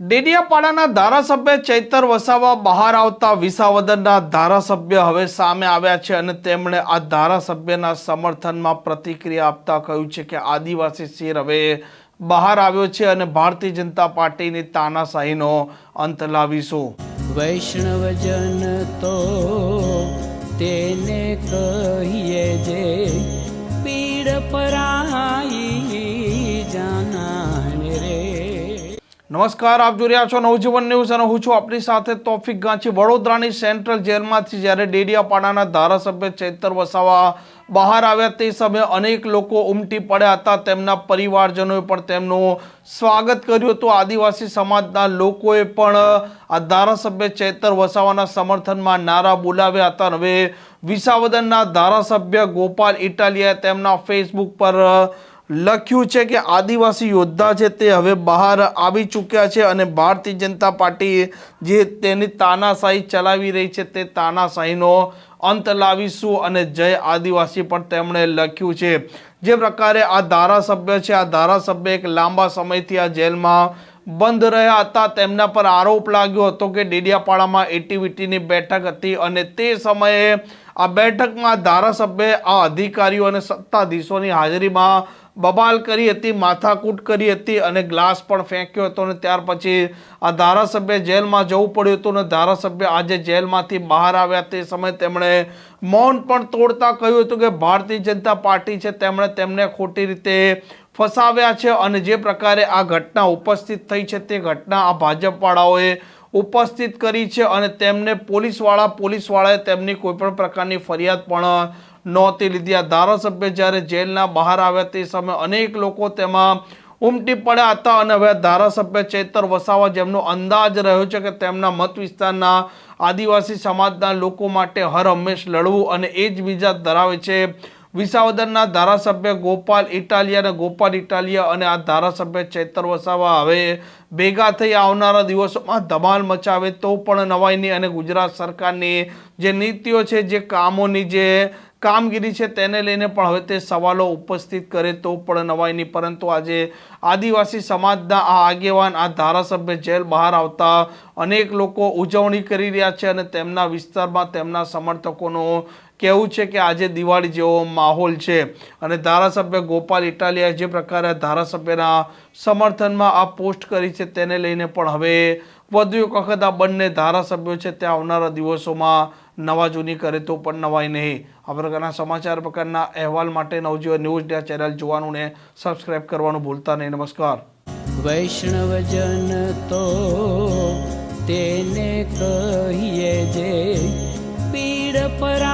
ડેડિયાપાડાના ધારાસભ્ય ચૈતર વસાવા બહાર આવતા વિસાવદરના ધારાસભ્ય હવે સામે આવ્યા છે અને તેમણે આ ધારાસભ્યના સમર્થનમાં પ્રતિક્રિયા આપતા કહ્યું છે કે આદિવાસી શેર હવે બહાર આવ્યો છે અને ભારતીય જનતા પાર્ટીની તાનાશાહીનો અંત લાવીશું. વૈષ્ણવજન તો તેને કહીએ જે નમસ્કાર, આપ જોઈ રહ્યા છો નવજીવન ન્યૂઝ અને હું છું આપણી સાથે તોફિક ગાંચી. વડોદરાની સેન્ટ્રલ જેલમાંથી જ્યારે ડેડિયાપાડાના ધારાસભ્ય ચેતર વસાવા બહાર આવ્યા તે સમયે અનેક લોકો ઉમટી પડ્યા હતા. તેમના પરિવારજનોએ પણ તેમનું સ્વાગત કર્યું હતું. આદિવાસી સમાજના લોકોએ પણ આ ધારાસભ્ય ચેતર વસાવાના સમર્થનમાં નારા બોલાવ્યા હતા. હવે વિસાવદનના ધારાસભ્ય ગોપાલ ઇટાલિયાએ તેમના ફેસબુક પર લખ્યું છે કે આદિવાસી યોદ્ધા છે તે હવે બહાર આવી ચૂક્યા છે અને ભારતીય જનતા પાર્ટી જે તેની તાનાશાહી ચલાવી રહી છે તે તાનાશાહીનો અંત લાવીશું અને જય આદિવાસી પણ તેમણે લખ્યું છે. જે પ્રકારે આ ધારાસભ્ય છે, આ ધારાસભ્ય એક લાંબા સમયથી આ જેલમાં બંધ રહ્યા હતા. તેમના પર આરોપ લાગ્યો હતો કે ડેડિયાપાડામાં એટીવીટીની બેઠક હતી અને તે સમયે આ બેઠકમાં ધારાસભ્ય, આ અધિકારીઓ અને સત્તાધીશોની હાજરીમાં બબાલ કરી હતી, માથાકૂટ કરી હતી અને ગ્લાસ પણ ફેંક્યો હતો અને ત્યાર પછી આ ધારાસભ્ય જેલમાં જવું પડ્યું હતું અને ધારાસભ્ય આજે જેલમાંથી બહાર આવ્યા. તે સમયે તેમણે મૌન પણ તોડતા કહ્યું હતું કે ભારતીય જનતા પાર્ટી છે, તેમણે તેમને ખોટી રીતે ફસાવ્યા છે અને જે પ્રકારે આ ઘટના ઉપસ્થિત થઈ છે તે ઘટના આ ભાજપવાળાઓએ ઉપસ્થિત કરી છે અને તેમને પોલીસવાળા, પોલીસવાળાએ તેમની કોઈપણ પ્રકારની ફરિયાદ પણ નહોતી લીધી. આ ધારાસભ્ય જ્યારે જેલના બહાર આવ્યા તે સમયે અનેક લોકો તેમાં ઉમટી પડ્યા હતા અને હવે ધારાસભ્ય ચેતર વસાવા જેમનો અંદાજ રહ્યો છે કે તેમના મત વિસ્તારના આદિવાસી સમાજના લોકો માટે હર હંમેશ લડવું અને એ જ બીજા ધરાવે છે વિસાવદરના ધારાસભ્ય ગોપાલ ઇટાલિયા અને ગોપાલ ઇટાલિયા અને આ ધારાસભ્ય ચેતર વસાવા હવે ભેગા થઈ આવનારા દિવસોમાં ધમાલ મચાવે તો પણ નવાઈની અને ગુજરાત સરકારની જે નીતિઓ છે, જે કામોની જે કામગીરી છે તેને લઈને પણ હવે તે સવાલો ઉપસ્થિત કરે તો પણ નવાઈની. પરંતુ આજે આદિવાસી સમાજના આ આગેવાન, આ ધારાસભ્ય જેલ બહાર આવતા અનેક લોકો ઉજવણી કરી રહ્યા છે અને તેમના વિસ્તારમાં તેમના સમર્થકોનું કહેવું છે કે આજે દિવાળી જેવો માહોલ છે અને ધારાસભ્ય ગોપાલ ઇટાલિયાએ જે પ્રકારે ધારાસભ્યના સમર્થનમાં આ પોસ્ટ કરી છે તેને લઈને પણ હવે વધુ એક વખત આ બંને ધારાસભ્યો છે તે આવનારા દિવસોમાં નવા જૂની કરે તો પણ નવાઈ નહીં. આ પ્રકારના સમાચાર પ્રકારના અહેવાલ માટે નવજીવન ન્યૂઝ ડે ચેનલ જોવાનું ને સબસ્ક્રાઇબ કરવાનું ભૂલતા નહીં. નમસ્કાર. વૈષ્ણવજન તો તેને કહીએ જે પીડ પરા